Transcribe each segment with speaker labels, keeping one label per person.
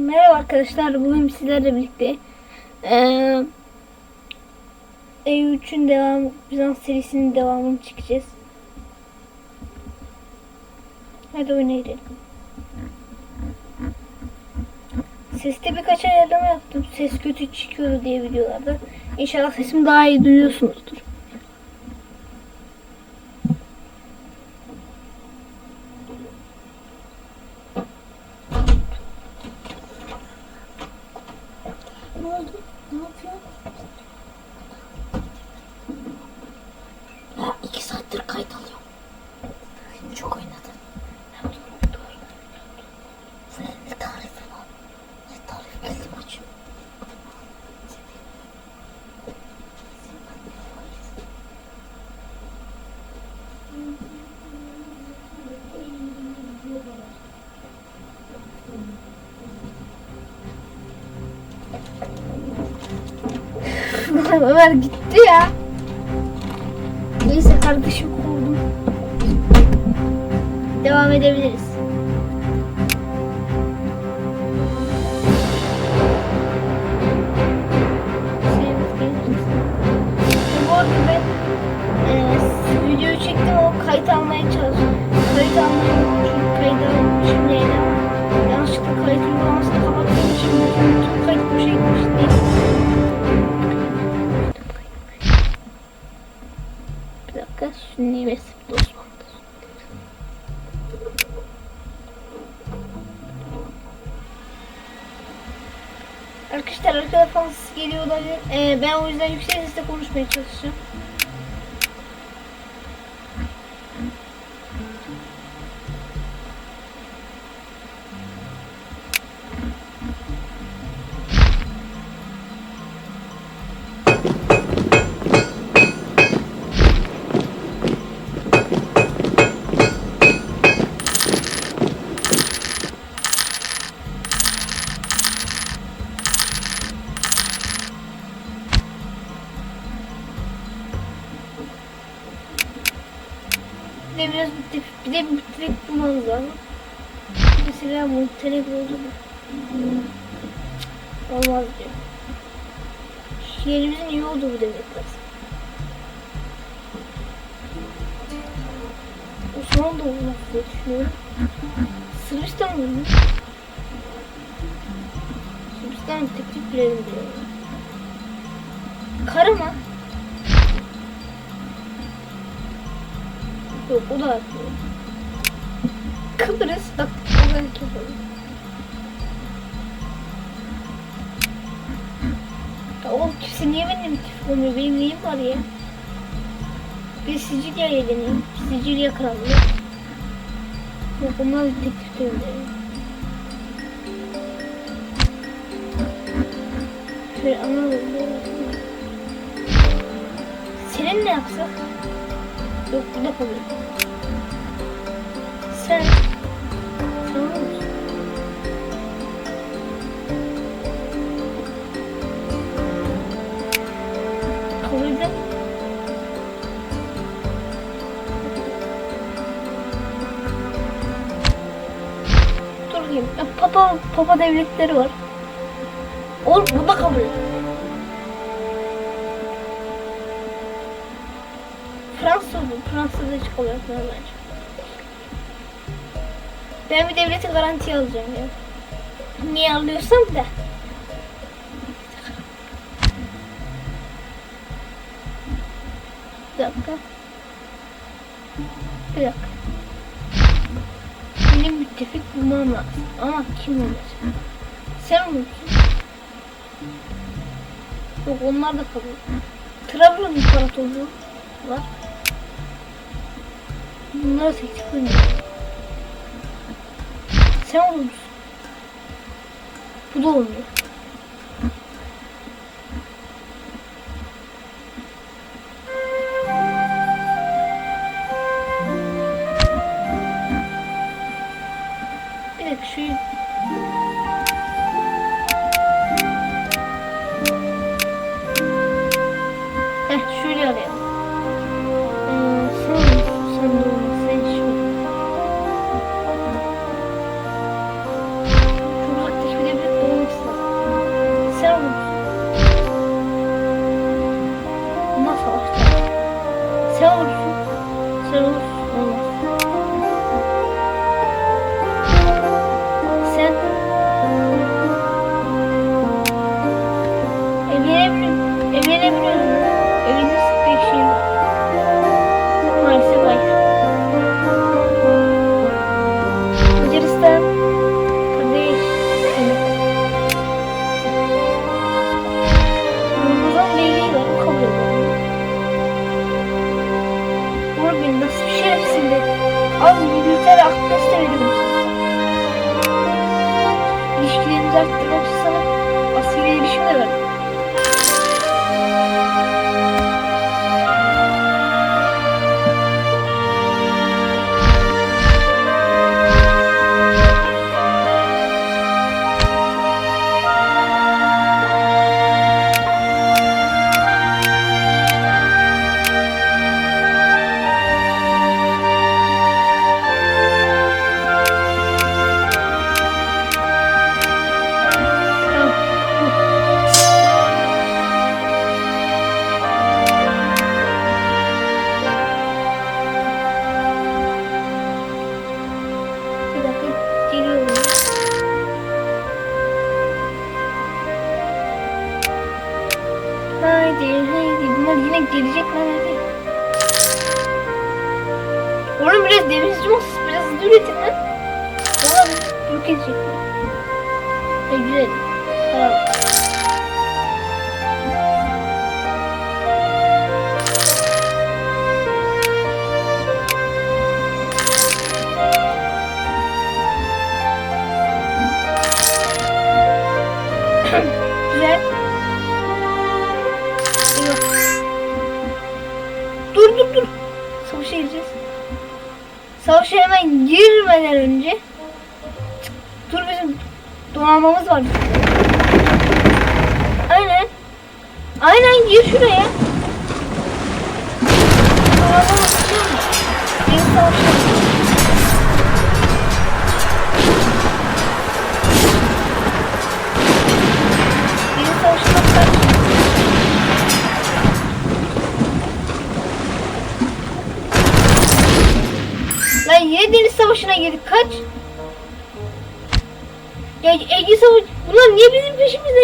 Speaker 1: Merhaba arkadaşlar. Bugün sizlerle birlikte eee E3'ün devam Bizans serisinin devamını çekeceğiz. Hadi oynayalım. Seste birkaç ayarlama yaptım. Ses kötü çıkıyordu diye videolarda. İnşallah sesimi daha iyi duyuyorsunuzdur. Ne oldu? Ne yapıyorsun?
Speaker 2: Ya iki saattir kayıt alıyorum. Çok oynadın. Ya dur, dur. Senin ne tarifi var? Ne tarifi geldim açıyorum.
Speaker 1: Ömer gitti ya. Neyse kardeşim oldum. Devam edebiliriz. Olabilir. Ee, ben o yüzden yüksek sesle konuşmaya çalışacağım. Mesela Montenegro'da da. Olmaz diyor. Şehrimizin iyi olduğu demek lazım. Osmanlı da olmaz diye düşünüyorum. Sırbistan mı? Sırbistan teklif bile diyor. Karaman. Yok o da haklı. Kıbrıs bak. Ya oğlum kimse niye benim tif olmuyor? Benim neyim var ya? Bir Sicilya'ya deneyim. Sicilya krallığı. Yok onlar teklif değil. Şöyle anladım. Senin ne yapsak? Yok burada kalıyor. Dur diyeyim. Ya, papa, papa devletleri var. Oğlum bu da kabul et. Fransa bu. Fransa'da hiç kabul. Ben bir devleti garantiye alacağım ya. Niye alıyorsam da. Bir dakika. Bir dakika. Benim müttefik bulmam lazım. Ama kim olacak? Sen olursun. Yok onlar da kabul. Trabzon İmparatorluğu var. Bunlara teklif ediyorum. Sen olur musun? Bu da olmuyor. Haydi haydi bunlar yine gelecekler hadi. Oğlum biraz denizci olsun biraz hızlı üretin lan. Valla yok edecekler. Ne güzel. Tamam. Savaşa hemen girmeden önce dur bizim donanmamız var. Aynen. Aynen gir şuraya. Donanmamız mı? Benim savaşa.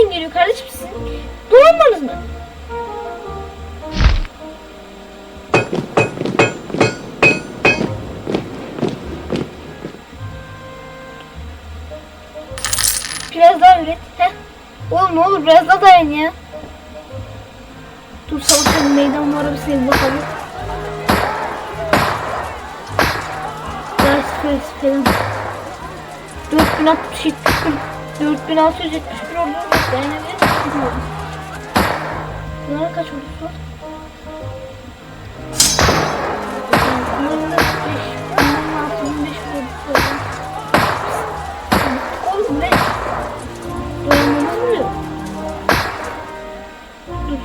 Speaker 1: Peşimizden geliyor kardeşim sizin? Dolanmanız mı? Biraz daha üret. Heh. Oğlum ne olur biraz daha dayan ya. Dur savaşın meydan var bir senin bakalım. Ders falan. 4060 4671 ordumuz Dayanabilir misin? Bunlara kaç ordumuz var? Bunların da 5, bunların 6005 ordusu var. Oğlum ne? Dayanmamız mı yok? Dur.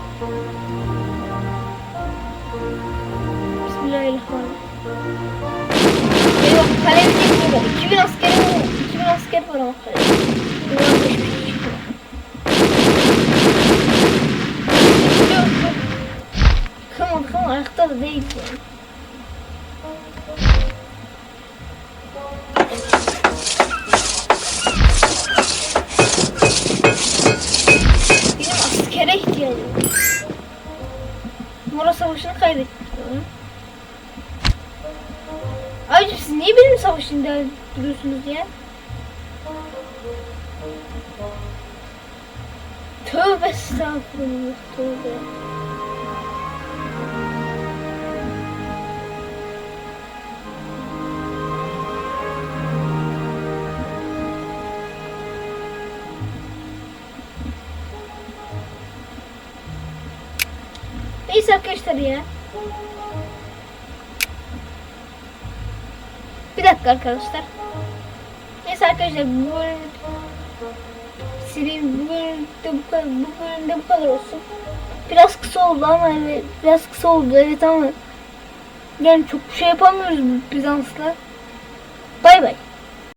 Speaker 1: Bismillahirrahmanirrahim. Yok kalemi çekmiyorlar. 2000 askeri var. 2000 asker var ama kalede. Yani. Benim askere ihtiyacım var. Savaşı'nı kaybettik. diyorum. Ayrıca siz niye benim savaşımda duruyorsunuz ya? Tövbe estağfurullah tövbe. Neyse arkadaşlar ya. Bir dakika arkadaşlar. Neyse arkadaşlar bu bölüm sileyim bu bölümde bu kadar bu bölümde bu kadar olsun. Biraz kısa oldu ama evet biraz kısa oldu evet ama yani çok şey yapamıyoruz Bizans'la. Bay bay.